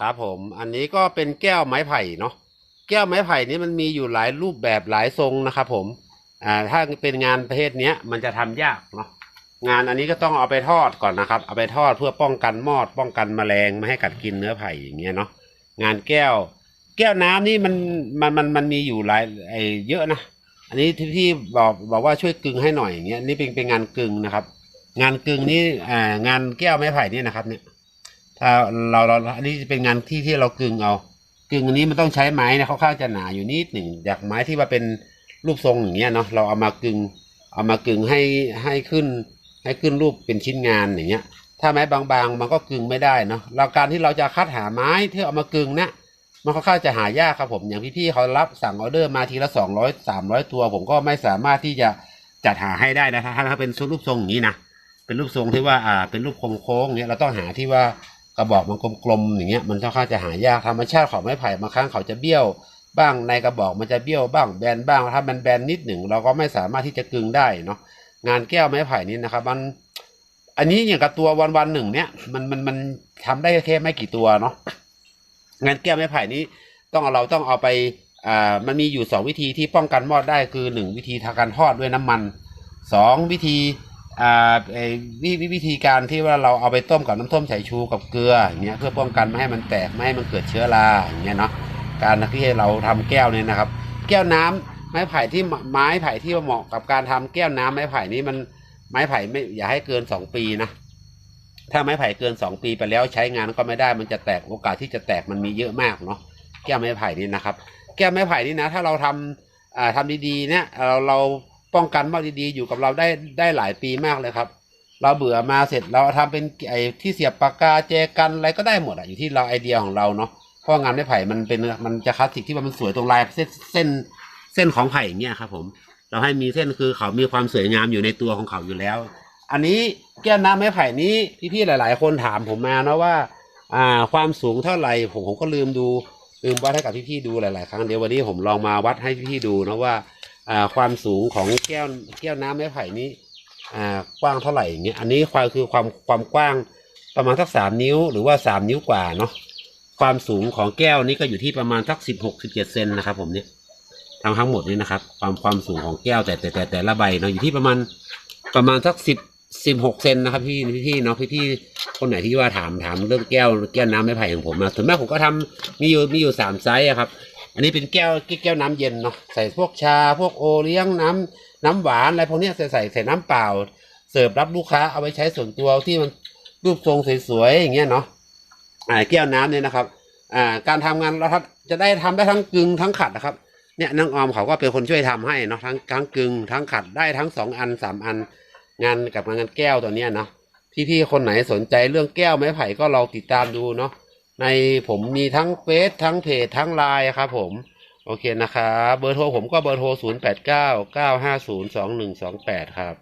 ครับผมอันนี้ก็เป็นแก้วไม้ไผ่เนาะแก้วไม้ไผ่นี้มันมีอยู่หลายรูปแบบหลายทรงนะครับผมอ่าถ้าเป็นงานประเภทเนี้ยมันจะทำยากเนาะงานอันนี้ก็ต้องเอาไปทอดก่อนนะครับ เอาไปทอดเพื่อป้องกันมอด ป้องกันแมลงไม่ให้กัดกินเนื้อไผ่อย่างเงี้ยเนาะงานแก้ว แก้วน้ำนี่มันมันมันมันมีอยู่หลายไอเยอะนะอันนี้ที่พี่บอกบอกว่าช่วยกึงให้หน่อยอย่างเงี้ยนี่เป็นเป็นงานกึงนะครับ งานกึงนี่อ่างานแก้วไม้ไผ่นี่นะครับเนี่ย ถ้าเราเราอันนี้จะเป็นงานที่ที่เรากึ่งเอากึ่งอันนี้มันต้องใช้ไม้นะค่อนข้างจะหนาอยู่นิดหนึ่งจากไม้ที่ว่าเป็นรูปทรงอย่างเงี้ยเนาะเราเอามากึงเอามากึ่งให้ให้ขึ้น ให้ขึ้นรูปเป็นชิ้นงานอย่างเงี้ย ถ้าไม้บางๆ มันก็กึ่งไม่ได้เนาะเราการที่เราจะคัดหาไม้ที่เอามากึ่งเนี่ยมันค่อนข้างจะหายากครับผมอย่างพี่ๆเขารับสั่งออเดอร์มาทีละสองร้อยสามร้อยตัว ผมก็ไม่สามารถที่จะจัดหาให้ได้นะถ้าถ้าเป็นรูปทรงอย่างนี้นะเป็นรูปทรงที่ว่าอ่าเป็นรูปโค้งๆอย่างเงี้ยเราต้องหาที่ว่า ระบอกมันกลมๆอย่างเงี้ยมันค่อนข้างจะหายากธรรมชาติของไม้ไผ่บางครั้งเขาจะเบี้ยวบ้างในกระบอกมันจะเบี้ยวบ้างแบนบ้างถ้ามันแบนนิดหนึ่งเราก็ไม่สามารถที่จะกึงได้เนาะงานแก้วไม้ไผ่นี้นะครับ มัน อันนี้อย่างกับตัววันวันๆหนึ่งเนี่ยมันมันมันทำได้แค่ไม่กี่ตัวเนาะงานแก้วไม้ไผ่นี้ ต้องเอาเราต้องเอาไปอ่ามันมีอยู่สองวิธีที่ป้องกันมอดได้คือหนึ่งวิธีทางการทอดด้วยน้ำมันสองวิธี อ่าไอ้วิวิวิธีการที่ว่าเราเอาไปต้มกับน้ำส้มสายชูกับเกลืออย่างเงี้ยเพื่อป้องกันไม่ให้มันแตกไม่ให้มันเกิดเชื้อราอย่างเงี้ยเนาะการที่เราทำแก้วเนี่ยนะครับ แก้วน้ำไม้ไผ่ที่ไม้ไผ่ที่เหมาะกับการทำแก้วน้ำไม้ไผ่นี้มันไม้ไผ่ไม่อย่าให้เกินสองปีนะถ้าไม้ไผ่เกินสองปีไปแล้วใช้งานก็ไม่ได้มันจะแตกโอกาสที่จะแตกมันมีเยอะมากเนาะแก้วไม้ไผ่นี่นะครับ แก้วไม้ไผ่นี่นะ ถ้าเราทำอ่าทำดีๆเนี่ยเราเรา ป้องกันมากดีๆ อยู่กับเราได้ได้หลายปีมากเลยครับ เราเบื่อมาเสร็จเราทำเป็นไอ้ที่เสียบปากกาแจกันอะไรก็ได้หมดอะอยู่ที่เราไอเดียของเราเนาะเพราะงานไม้ไผ่มันเป็นมันจะคลาสสิกที่มันสวยตรงลายเส้นเส้นเส้นของไผ่เงี้ยครับ ผม เราให้มีเส้นคือเขามีความสวยงามอยู่ในตัวของเขาอยู่แล้ว อันนี้แก้วน้ำไม้ไผ่นี้พี่ๆหลาย ๆ คนถามผมมาเนาะว่า อ่า ความสูงเท่าไหร่ผมผมก็ลืมดูลืมวัดให้กับพี่ๆดูหลาย ๆ ครั้งเดี๋ยววันนี้ผมลองมาวัดให้พี่ๆดูนะว่า ความสูงของแก้วแก้วน้ำไม้ไผ่นี้อ่ากว้างเท่าไหร่อย่างเงี้ยอันนี้ความคือความความกว้างประมาณสักสามนิ้วหรือว่าสามนิ้วกว่าเนาะความสูงของแก้วนี้ก็อยู่ที่ประมาณสักสิบหกสิบเจ็ดเซนนะครับ ผมเนี่ยทั้งทั้งหมดนี้นะครับ ความความสูงของแก้วแต่แต่แต่แต่ละใบเนาะอยู่ที่ประมาณประมาณสักสิบสิบหกเซนนะครับพี่พี่เนาะพี่พี่คนไหนที่ว่าถามถามเรื่องแก้วแก้วน้ำไม้ไผ่ของผมนะส่วนมากผมก็ทำมีอยู่มีอยู่สามไซส์ครับ อันนี้เป็นแก้วแก้วน้ำเย็นเนาะใส่พวกชาพวกโอเลี้ยงน้ำน้ำหวานอะไรพวกนี้ใส่ใส่ใส่น้ำเปล่า เสิร์ฟรับลูกค้าเอาไปใช้ส่วนตัวที่มันรูปทรงสวยๆอย่างเงี้ยเนาะอ่าแก้วน้ำเนี่ยนะครับอ่าการทำงานเราจะได้ทำได้ทั้งกึงทั้งขัดนะครับเนี่ยนางออมเขาก็เป็นคนช่วยทำให้เนาะทั้งทั้งกึงทั้งขัดได้ทั้งสองอันสามอัน งานกับงานแก้วตัวเนี้ยเนาะพี่ๆคนไหนสนใจเรื่องแก้วไม้ไผ่ก็ลองติดตามดูเนาะ ในผมมีทั้งเฟซทั้งเพจทั้งไลน์ครับผม โอเคนะครับ เบอร์โทรผมก็เบอร์โทร 0 8 9 9 5 0 2 1 2 8 ครับ